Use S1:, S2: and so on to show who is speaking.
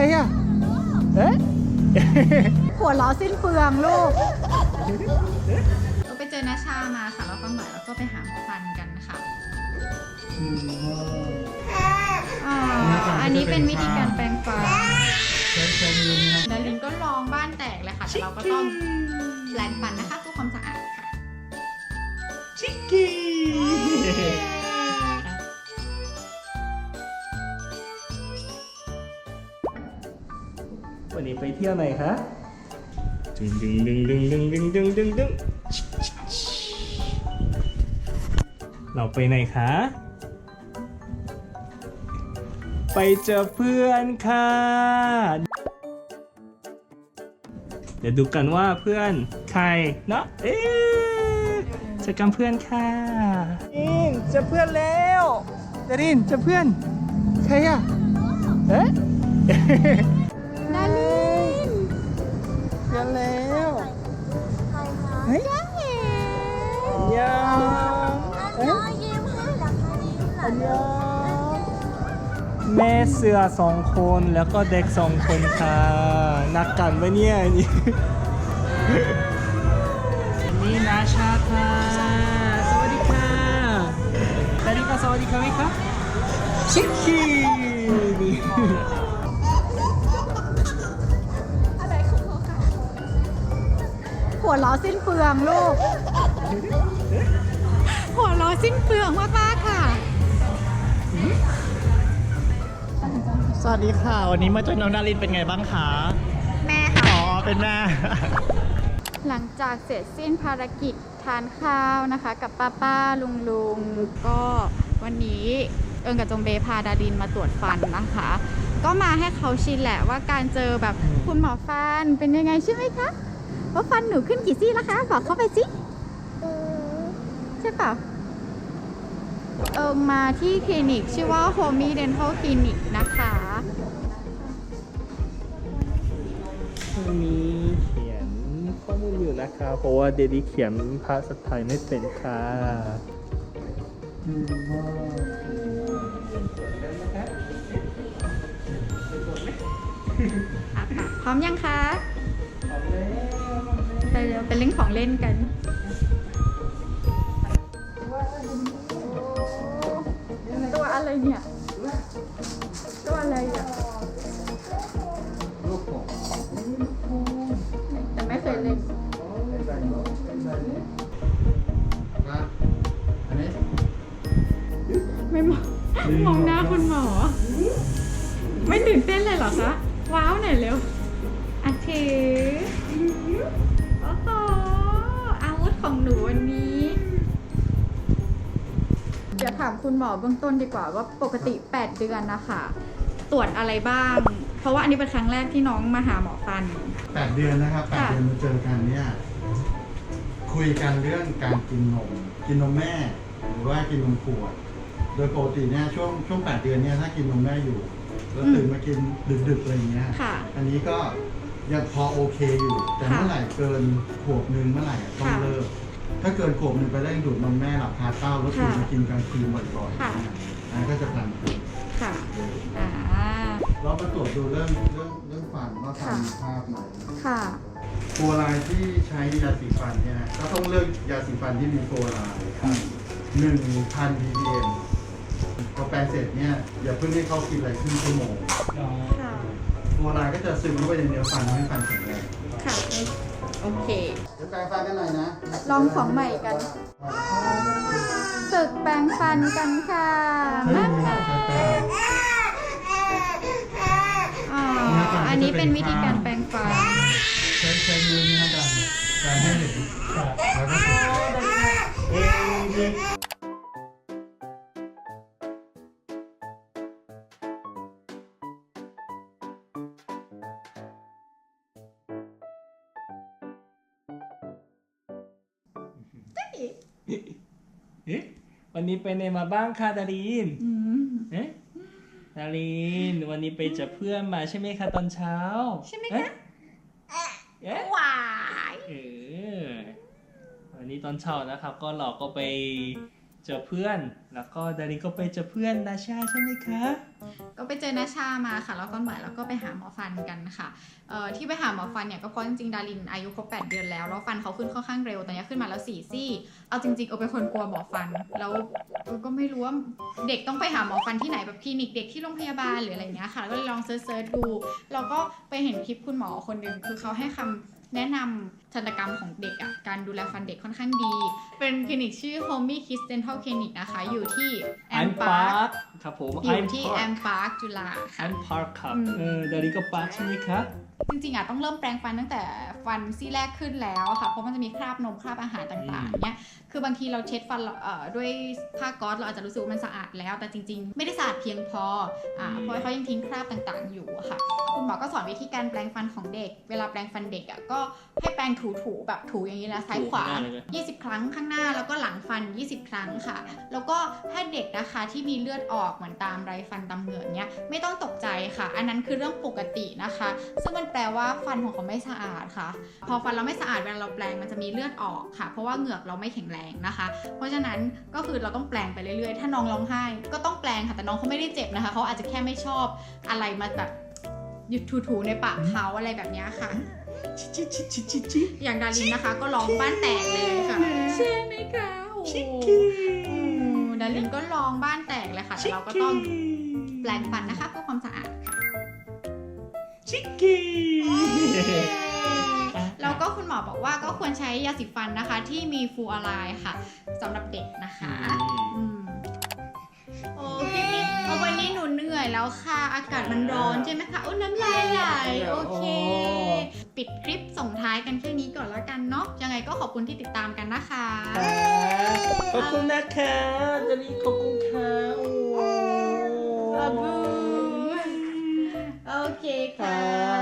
S1: รอะเอ๊ะ
S2: หัวล้อสิ้นเปลืองลูกเราไปเจอนาชามาค่ะแล้วก็เหมือนแล้วก็ไปหาหมอฟันกันค่ะอ่าอันนี้เป็นวิธีการแปรงฟันดารินก็ลองบ้านแตกเลยค่ะ แต่เราก็ต้องแปรงฟันนะคะเพื่อความสะอาดค่ะ
S1: ชิคกี้ วันนี้ไปเที่ยวไหนคะดึงดึงดึงดึงดึงดึงดึงดึงดึงเราไปไหนคะ ไปเจอเพื่อนค่ะ เดี๋ยวดูกันว่าเพื่อนใครเนาะ เอ๊ะเจอกันเพื่อนค่ะอินเจอเพื่อนแล้วดารินเจอเพื่อน ใครอะเอ๊ะ
S2: ดาริน
S1: เจอแล้ว
S3: ใครคะ
S1: เฮ้ยยังเอ๊ะ
S3: ยิ้มให้หลังมายิ้มหลัง
S1: ยังแม่เสือสองคนแล้วก็เด็กสองคนค่ะนักกันปะเนี่ยนี่นี่นาชาค่ะสวัสดีค่ะดาริกาสวัสดีค่ะไหมคะชิคกี้
S2: หัวล้อสิ้นเปลืองลูก หัวล้อสิ้นเปลืองมากๆค่ะ
S4: สวัสดีค่ะ วันนี้มาเจอน้องดารินเป็นไงบ้างคะ
S2: แม่ค่ะ
S4: อ๋อ เป็นแม่
S2: หลังจากเสร็จสิ้นภารกิจทานข้าวนะคะ กับป้าป้าลุงลุงก็วันนี้เอิงกับจงเบพาดาดินมาตรวจฟันนะคะ ก็มาให้เขาชินแหละว่าการเจอแบบคุณหมอฟันเป็นยังไงใช่ไหมคะ ว่าฟันหนูขึ้นกี่ซี่แล้วคะ บอกเข้าไปสิใช่เปล่าเอิงมาที่คลินิก ชื่อว่า Homey Dental Clinic นะคะ
S1: มีเขียนข้อมูลอยู่นะคะเพราะว่าเดดี้เขียนภาษาไทยไม่เป็นค่ะ
S2: อะค่ะพร้อมยังคะ ไปเร็วไปเล่นของเล่นกัน ตัวอะไรเนี่ย ตัวอะไรอะแต่ไม่เคยเล่นไม่มองมองหน้าคุณหมอ ไม่ตื่นเต้นเลยเหรอคะ ว้าวหน่อยเร็วอะถือโอ้โหอาวุธ ของหนูวันนี้ เดี๋ยวถามคุณหมอเบื้องต้นดีกว่าว่าปกติ 8 เดือนนะคะตรวจอะไรบ้าง เพราะว่าอันนี้เป็นครั้งแรกที่น้องมาหาหมอฟัน
S5: แปดเดือนนะครับแปด
S2: ค่ะ
S5: เดือนมาเจอกันเนี่ย คุยกันเรื่องการกินนม กินนมแม่ หรือว่ากินนมขวด โดยปกติเนี่ยช่วงช่วงแปดเดือนเนี่ยถ้ากินนมแม่อยู่แล้วตื่นมากินดึกๆอะไรอย่างเงี้ย
S2: ค่ะ
S5: อันนี้ก็ ยังพอโอเคอยู่ แต่
S2: ค่ะ
S5: เมื่อไหร่เกินขวบหนึ่งเมื่อไหร่อะต้อง
S2: ค่ะ
S5: เลิก ถ้าเกินขวบหนึ่งไปได้ดูดนมแม่หลับคาเต้าแล้วตื่น
S2: ค่ะ
S5: มากินกลางคืนบ่อยๆ
S2: ค่ะ
S5: เนี่ยอันนั้นก็จะพันธุ์
S2: ค่ะอ่า
S5: เรามาตรวจดูเรื่องเรื่องเรื่องฟันว่าฟันมีภาพไหม
S2: ค่ะ
S5: โฟลายที่ใช้ยาสีฟันเนี่ยนะก็ต้องเลือกยาสีฟันที่มีโฟลายหนึ่งพัน ppm พอแปรงเสร็จเนี่ยอย่าเพิ่งให้เขากินอะไรครึ่งชั่วโมง
S2: ค่ะ
S5: โฟลายก็จะซึมเข้าไปในเนื้อฟันทำให้ฟันแข็งแรง
S2: ค่ะ โอเค
S5: เดี๋ยวแปรงฟันกันหน่อยนะ
S2: ลองของใหม่กัน ฝึกแปรงฟันกันค่ะมาค่ะอ๋ออันนี้เป็นวิธีการแปรงฟัน
S5: ใช้ใช้มือนี่นะดันดันให้เห็นแล้วก็
S1: วันนี้ไปไหนมาบ้างคะดาริน
S2: อืม
S1: เอ๊ะดาริน วันนี้ไปเจอเพื่อนมาใช่ไหมคะตอนเช้า
S2: ใช่ไหม
S1: เอ๊
S2: คะ
S1: เอ๊ะ
S2: หวาย
S1: เออวันนี้ตอนเช้านะครับ ก็เราก็ไป เจอเพื่อน แล้วก็ดารินก็ไปเจอเพื่อนนาชาใช่ไหมคะ
S2: ก็ไปเจอนาชามาค่ะ แล้วตอนบ่ายเราก็ไปหาหมอฟันกันค่ะเอ่อที่ไปหาหมอฟันเนี่ยก็เพราะจริงๆดารินอายุครบ8เดือนแล้ว แล้วฟันเขาขึ้นค่อนข้างเร็ว ตอนนี้ขึ้นมาแล้ว4ซี่ เอาจริงๆเออเป็นคนกลัวหมอฟัน แล้วเออก็ไม่รู้ว่าเด็กต้องไปหาหมอฟันที่ไหนแบบคลินิกเด็กที่โรงพยาบาลหรืออะไรเงี้ยค่ะ ก็เลยลองเซิร์ชๆดูแล้วก็ไปเห็นคลิปคุณหมอคนหนึ่งคือเขาให้คำ แนะนำทันตกรรมของเด็กอะการดูแลฟันเด็กค่อนข้างดี เป็นคลินิกชื่อ Homey Kids Dental Clinic นะคะอยู่ที่ อมพาร์ค
S1: ครับผม
S2: อยู่ที่แอมพาร์คจุฬา
S1: แอ
S2: ค่ะ
S1: มพาร์คครับ
S2: อืม
S1: เออดารินก็ปาร์คใช่ไหมคะ
S2: จริงๆอะต้องเริ่มแปรงฟันตั้งแต่ฟันซี่แรกขึ้นแล้วอะค่ะเพราะมันจะมีคราบนมคราบอาหารต่างๆเนี้ยคือบางทีเราเช็ดฟันเราเอ่อด้วยผ้าก๊อซเราอาจจะรู้สึกว่ามันสะอาดแล้ว แต่จริง ๆ ไม่ได้สะอาดเพียงพออ่าเพราะเขายังทิ้งคราบต่างๆ อยู่อะค่ะ คุณหมอก็สอนวิธีการแปรงฟันของเด็ก เวลาแปรงฟันเด็กอะก็ให้แปรงถูๆแบบถูอย่างนี้นะซ้ายขวา
S1: ถูข้างหน้าเลยไหม
S2: 20 ครั้งข้างหน้าแล้วก็หลัง ฟัน20 ครั้งค่ะ แล้วก็ถ้าเด็กนะคะที่มีเลือดออกเหมือนตามไรฟันตามเหงือกเนี้ยไม่ต้องตกใจค่ะ อันนั้นคือเรื่องปกตินะคะ ซึ่งมันแปลว่าฟันของเขาไม่สะอาดค่ะ พอฟันเราไม่สะอาดเวลาเราแปรงมันจะมีเลือดออกค่ะ เพราะว่าเหงือกเราไม่แข็งแรงนะคะ เพราะฉะนั้นก็คือเราต้องแปรงไปเรื่อยๆ ถ้าน้องร้องไห้ ก็ต้องแปรงค่ะ แต่น้องเขาไม่ได้เจ็บนะคะ เขาอาจจะแค่ไม่ชอบอะไรมาแบบหยุดถูๆในปากเขาอะไรแบบเนี้ยค่ะ
S1: ชิชิชิชิชิชิ
S2: อย่างดารินนะคะ ก็ร้องบ้านแตกเลยค่ะ ใช่ไหมคะโอ้โห
S1: ชิคกี้
S2: อืมดารินก็ร้องบ้านแตกเลยค่ะ แต่เราก็ต้องแปรงฟันนะคะเพื่อความสะอาดค่ะ
S1: ชิคกี้
S2: แล้วก็คุณหมอบอกว่าก็ควรใช้ยาสีฟันนะคะ ที่มีฟลูออไรด์ค่ะสำหรับเด็กนะคะอืมโอ้พี่พี่เอาวันนี้หนูเหนื่อยแล้วค่ะ อากาศมันร้อนใช่ไหมคะโอ้น้ำลายไหลโอเค ปิดคลิปส่งท้ายกันแค่นี้ก่อนแล้วกันเนาะยังไงก็ขอบคุณที่ติดตามกันนะคะ
S1: ขอบคุณนะคะดารินขอบคุณค่ะโอ้
S2: บาบูโอเคค่ะ